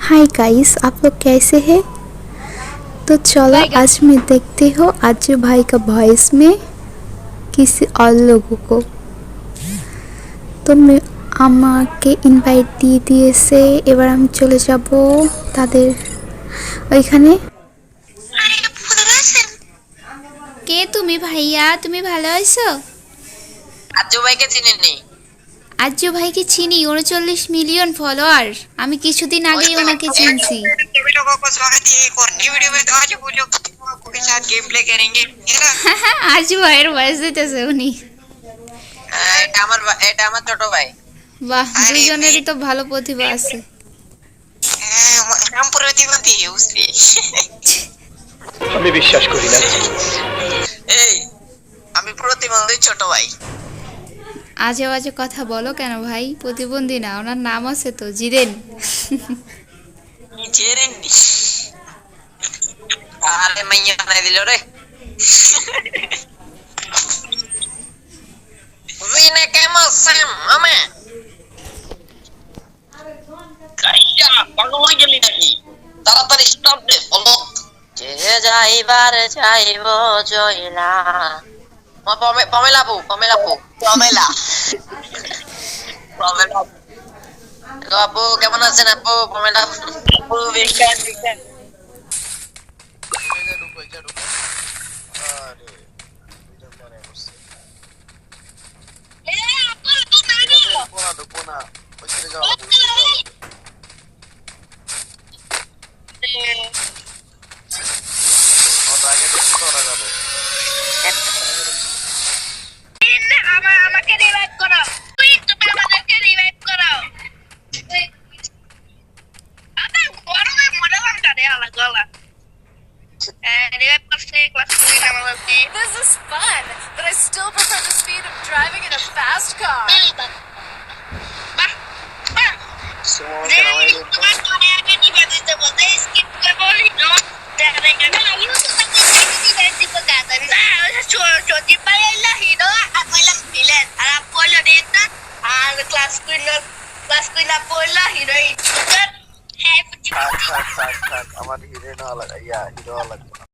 Hi guys आप लोग कैसे हैं तो चलो आज मैं देखते हो आज भाई का वॉइस में किसी और लोगों को তো মে- আমাকে ইনভাইট দিয়ে দিয়েছে এবার আমি চলে যাব তাদের ওইখানে কে তুমি ভাইয়া তুমি ভালো আছো আজু ভাইকে চিনেননি আর্য ভাইকে চিনি উনচল্লিশ মিলিয়ন ফলোয়ার। আমি কিছুদিন আগেই ওনাকে চিনছি। আর্য ভাইয়ের বয়স দিতেছে উনি। বাহ তো ভালো প্রতিভা আছে। আমি বিশ্বাস করি না। আজে বাজে কথা বলো কেন ভাই? প্রতিবন্ধী না, ওনার নাম আছে তো, জিরেন। তাড়াতাড়ি যে যাইবার যাইব জয়লা মা পমে পমেলা পু পমেলা পু পমেলা পমেলা তো আপু কেমন আছেন আপু পমেলা আপু বিজ্ঞান বিজ্ঞান আমাকে রিভাইভ করো তুই তুমি আমাদেরকে রিভাইভ করো আরে গরমে মরে গেলাম রে আলা গলা রিভাইভ করছে ক্লাস করে আমাদেরকে This is fun, but I still prefer the speed of driving in a fast class queen class queen আপলা heroine হ্যাঁ থাক থাক থাক থাক আমার হিরো না লাগা ইয়া হিরো লাগবে না